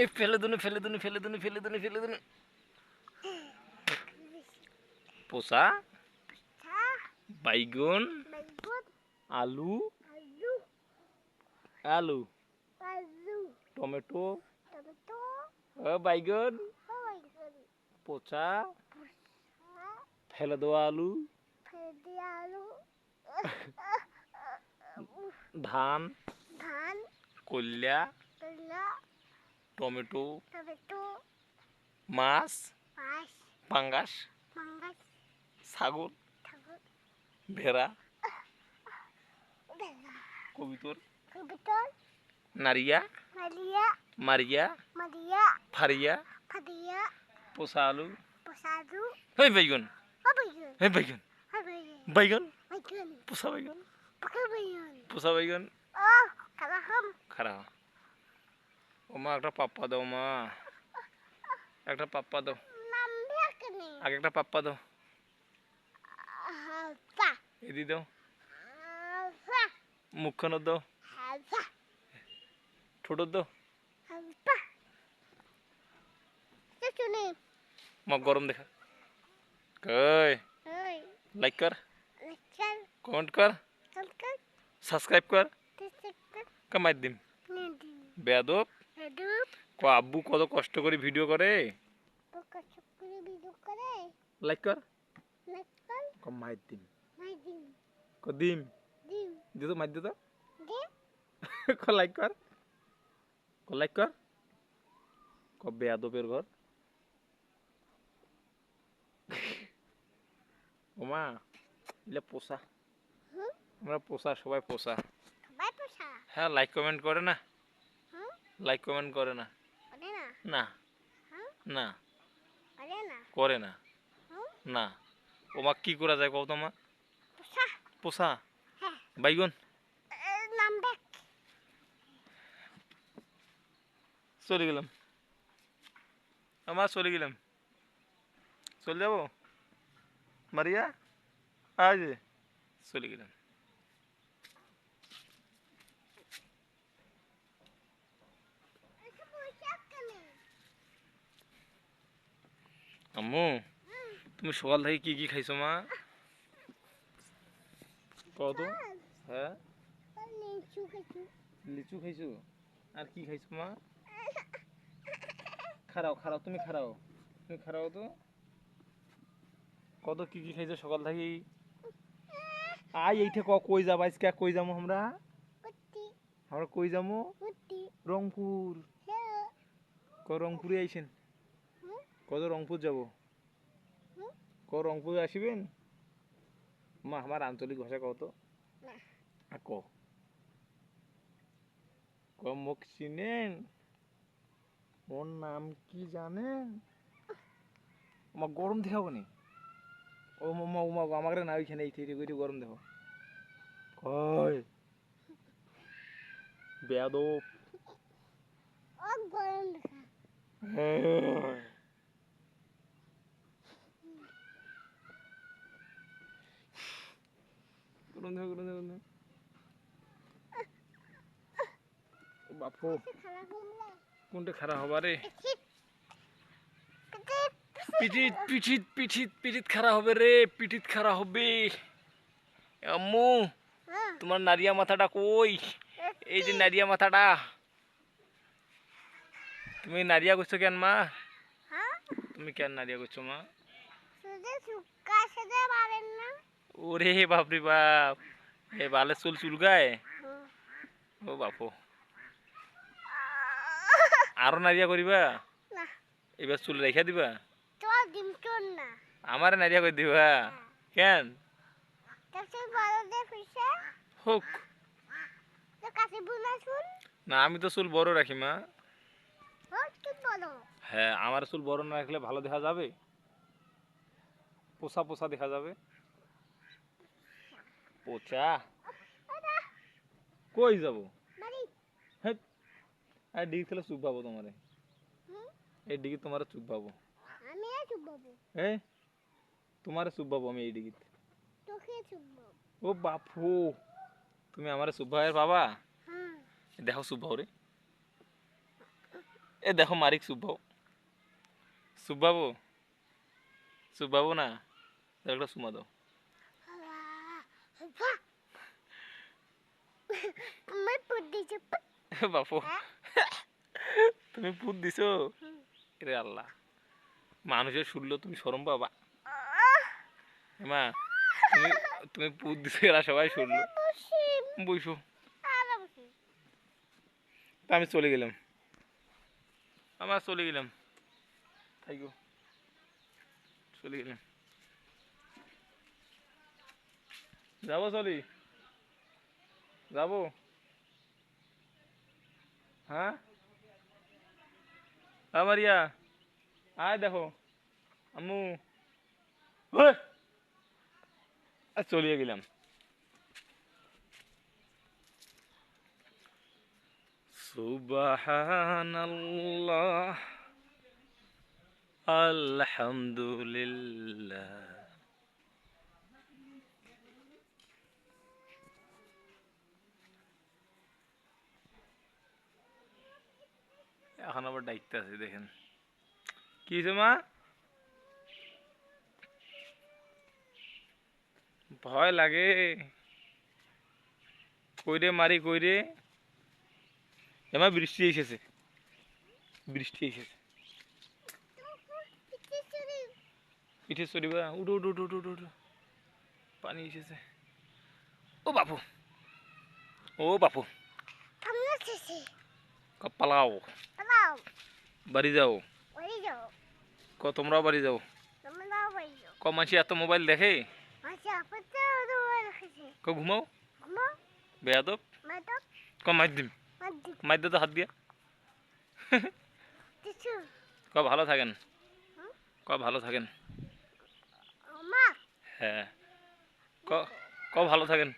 এই ফেলে দুনে ফেলে দুনে ফেলে দুনে ফেলে দুনে ফেলে দুনে পোষা? বাইগুন? আলু? আলু। টমেটো? টমেটো বাইগুন? পোচা ফেলে দেওয়া আলু? ধান? ধান? কল্যা কলা টমেটো টমেটো মাছ মাছ পাঙ্গাস মাঙ্গাস ছাগল ঠাকুর ভেড়া বেলা কবিতর কবিতর নারিয়া মারিয়া মারিয়া মারিয়া ফারিয়া ফাদিয়া পোষা আলু। বাইগুন। অবৈগুন হেই বাইগুন। অবৈগুন বাইগুন। বেগুন পোষা পকাবৈগুন পোষা ও কালাহাম খারাপ। ও মা একটা পাপ্পা দাও মা একটা পাপ্পা দাও নাম বেকনি আগে একটা পাপ্পা দাও হালপা এদি দাও হালপা মুখখানো দাও হালপা ঠোঁটো দাও হালপা চুনি মা গরম দেখা কই ওই লাইক কর লেকচার কমেন্ট কর কলকাত সাবস্ক্রাইব কর টিসেক্টর কামাই দিম নিদি বেয়াদব হেডুপ ক আব্বু কত কষ্ট করে ভিডিও করে? লাইক কর লেকচার কমাই দিম। ক দিম। দিত মাই দিত ক লাইক কর। ক লাইক কর। ক বেয়াদবের ঘর। ওমা এলে পোষা। আমরা পোষা সবাই পোষা। হ্যাঁ লাইক কমেন্ট করে না। লাইক কমেন্ট করে না। না। না হ্যাঁ? না। করে না? করে না। ওমা কি করা যায় কত মা? পোষা। হ্যাঁ। বাইগুন? চলে গেলাম। আমার চলে গেলাম। চলে যাব? মারিয়া? আজ চলে গেলাম। আম্মু তুমি সকাল থেকে কি কি খাইছো মা? কত হ্যাঁ? লিচু খাইছো। আর কি খাইছো মা? খারাও খারাও তুমি খারাও। তুমি খারাও তো? কত কি কি খাইছো সকাল থেকে? আই এইটা ক কই যাবা? আজকে কই যাব আমরা? আমরা কই যাব রংপুর। হে ক রংপুরে আইছেন কত রংপুর যাব? ক রংপুরে আসিবেন? মা আমার আঞ্চলিক ভাষা কত ক ক মুখ চিনেন? ওর নাম কি জানেন? আমার গরম দেখাবো নি ও মা আমাকে না ওইখানে এই থেকে ওইটি গরম দেখো কয়। বেয়াদব। ও গরম দেখা হ্যাঁ। গরম দেখো গরম দেখো গরম দেখো। ও বাপু খারাপ হলে কোনটা খারাপ হবা রে পিচিত পিচিত পিঠিত পিঠিত পিঠিত পিঠিত খারাপ হবে রে পিঠিত খারাপ হবে আম্মু হ্যাঁ তোমার নারিয়া মাথাটা কই এই যে নারিয়া মাথাটা তুমি নারিয়া করছ কেন মা হ্যাঁ তুমি কেন নারিয়া করছ মা শুধু শুকা সেদে পারেন না ওরে বাপরে বাপ এ বালের চুল চুলকায় হুম। ও বাপু আরও নারিয়া করিবা? না। এবার চুল রেখা দিবা? আমার নারিয়া করে দিবা? কেন? দে ফিসে হোক। না আমি তো চুল বড় রাখি মা। হ্যাঁ আমার চুল বড় না রাখলে ভালো দেখা যাবে? পোষা পোষা দেখা যাবে? পোচা। কই যাব? হ্যাঁ আর ডিগি খেলে চুপ পাবো তোমারে। এই ডিগি তোমার চুপ পাবো আমি আর চুপবাবু এ তোমার চুপ পাবো আমি এই ডিগিতে তোকে চুপবাবু ও বাপু তুমি আমার সুভাইয়ের বাবা? হ্যাঁ। দেখো সুভাও রে। এ দেখো মারিক সুব্বাবু সুব্বাবু সুব্বাবু না? দাও একটা সুমা দাও। বাপু। তুমি পুত দিছো? রে আল্লাহ। মানুষের শুনলো তুমি সরম পাবা। মা তুমি তুমি পুত দিছো এরা সবাই শুনলো। বইসো। আমি চলে গেলাম। আমার চলে গেলাম। থাইকো চলে গেলাম। যাব চলি। যাব। হ্যাঁ? আমারিয়া আয় দেখো আম্মু ওই! আর চলিয়ে গেলাম সুবহানাল্লাহ আলহামদুলিল্লাহ এখন আবার ডাইতে আছে, দেখেন। কি হয়েছে মা? ভয় লাগে। কইরে মারি, কইরে। এমা বৃষ্টি এসেছে। বৃষ্টি এসেছে। পিঠে চলিবা উঠো উঠো উঠো উঠো উঠো পানি এসেছে। ও বাপু। ও বাপু। পালাও বাড়ি যাও ক তোমরাও বাড়ি যাও ক মাসি এত মোবাইল দেখে ক ঘুমাও ঘুমো বেয়াদব ক মার দিম মার দে তো হাত দিয়া কিছু ক ভালো থাকেন ক ভালো থাকেন মা হ্যাঁ ক ক ভালো থাকেন